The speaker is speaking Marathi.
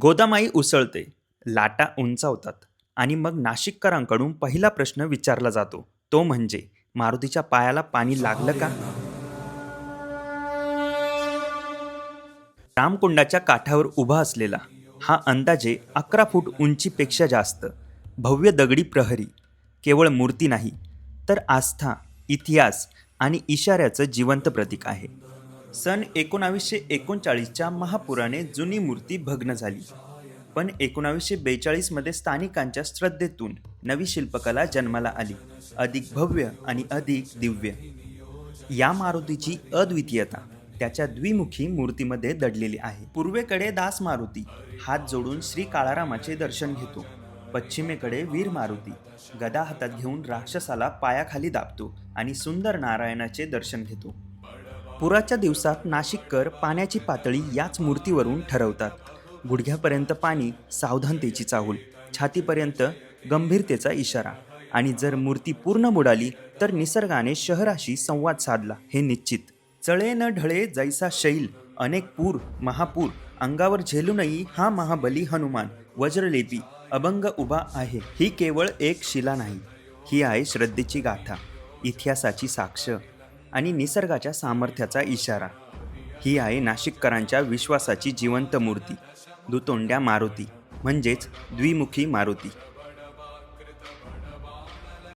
गोदामाई उसळते लाटा उंचावतात आणि मग नाशिककरांकडून पहिला प्रश्न विचारला जातो. तो म्हणजे मारुतीच्या पायाला पाणी लागलं का? रामकुंडाच्या काठावर उभा असलेला हा अंदाजे अकरा फूट उंचीपेक्षा जास्त भव्य दगडी प्रहरी केवळ मूर्ती नाही तर आस्था इतिहास आणि इशाऱ्याचं जिवंत प्रतीक आहे. सन एकोणावीसशे एकोणचाळीसच्या महापुराने जुनी मूर्ती भग्न झाली. पण एकोणावीसशे बेचाळीसमध्ये स्थानिकांच्या श्रद्धेतून नवी शिल्पकला जन्माला आली. अधिक भव्य आणि अधिक दिव्य. या मारुतीची अद्वितीयता त्याच्या द्विमुखी मूर्तीमध्ये दडलेली आहे. पूर्वेकडे दास मारुती हात जोडून श्री काळारामाचे दर्शन घेतो. पश्चिमेकडे वीर मारुती गदा हातात घेऊन राक्षसाला पायाखाली दाबतो आणि सुंदर नारायणाचे दर्शन घेतो. पुराच्या दिवसात नाशिककर पाण्याची पातळी याच मूर्तीवरून ठरवतात. गुडघ्यापर्यंत पाणी सावधानतेची चाहूल छातीपर्यंत गंभीरतेचा इशारा आणि जर मूर्ती पूर्ण बुडाली तर निसर्गाने शहराशी संवाद साधला हे निश्चित. चळे न ढळे जैसा शैल अनेक पूर महापूर अंगावर झेलूनही हा महाबली हनुमान वज्रलेपी अभंग उभा आहे ही केवळ एक शिला नाही ही आहे श्रद्धेची गाथा इतिहासाची साक्ष. आणि निसर्गाच्या सामर्थ्याचा इशारा. ही आहे नाशिककरांच्या विश्वासाची जिवंत मूर्ती दुतोंड्या मारुती म्हणजेच द्विमुखी मारुती.